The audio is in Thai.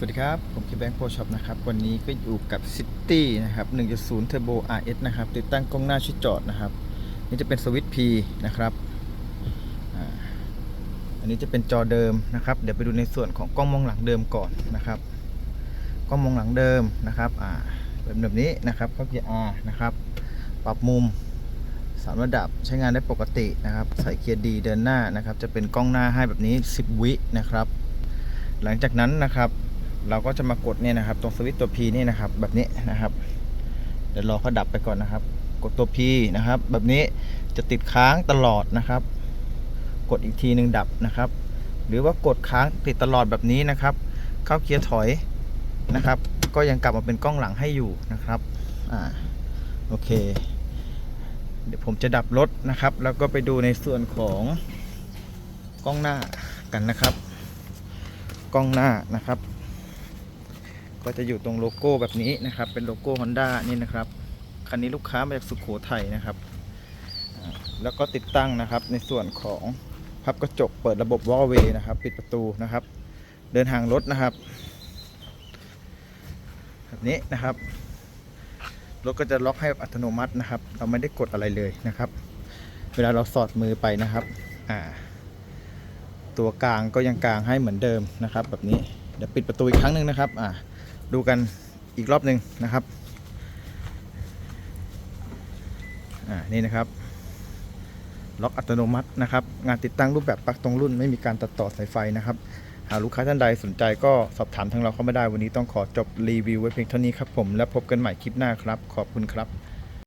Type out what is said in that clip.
สวัสดีครับ ผมคือแบงค์โปรช็อปนะครับ วันนี้ก็อยู่กับ City นะครับ 1.0 Turbo RS นะครับ ติดตั้งกล้องหน้าชุดจอดนะครับ นี่จะเป็นสวิตช์ P นะครับอันนี้จะเป็นจอเดิมนะครับ เดี๋ยวไปดูในส่วนของกล้องมองหลังเดิมก่อนนะครับ กล้องมองหลังเดิมนะครับอ่าเป็นแบบนี้นะครับก็เกียร์ R นะครับ ปรับมุมสามระดับใช้งานได้ปกตินะครับ ใส่เกียร์ดีเดินหน้านะครับ จะเป็นกล้องหน้าให้แบบนี้ 10 วินะครับ หลังจากนั้นนะครับ เราก็จะมากดเนี่ยนะครับ ตรงสวิตช์ตัว P นี่นะครับ แบบนี้นะครับ เดี๋ยวรอเขาดับไปก่อนนะครับ กดตัว P นะครับ แบบนี้จะติดค้างตลอดนะครับ กดอีกทีหนึ่งดับนะครับ หรือว่ากดค้างติดตลอดแบบนี้นะครับ เข้าเกียร์ถอยนะครับ ก็ยังกลับมาเป็นกล้องหลังให้อยู่นะครับอ่าโอเค เดี๋ยวผมจะดับรถนะครับ แล้วก็ไปดูในส่วนของกล้องหน้ากันนะครับ กล้องหน้านะครับ ก็จะอยู่ตรงโลโก้แบบนี้นะครับ เป็นโลโก้ Honda นี่นะครับ คันนี้ลูกค้ามาจากสุขโขทัยนะครับ แล้วก็ติดตั้งนะครับในส่วนของพับกระจกเปิดระบบวอลเวย์นะครับ ปิดประตูนะครับ เดินทางรถนะครับ แบบนี้นะครับ รถก็จะล็อกให้อัตโนมัตินะครับ เราไม่ได้กดอะไรเลยนะครับ เวลาเราสอดมือไปนะครับ อ่า ตัวกลางก็ยังกลางให้เหมือนเดิมนะครับ แบบนี้เดี๋ยวปิดประตูอีกครั้งหนึ่งนะครับ อ่า ดูกันอีกรอบหนึ่งนะครับ อ่า นี่นะครับ ล็อกอัตโนมัตินะครับ งานติดตั้งรูปแบบปลั๊กตรงรุ่น ไม่มีการตัดต่อสายไฟนะครับ หากลูกค้าท่านใดสนใจก็สอบถามทางเราเข้ามาได้ วันนี้ต้องขอจบรีวิวไว้เพียงเท่านี้ครับผม และพบกันใหม่คลิปหน้าครับ ขอบคุณครับ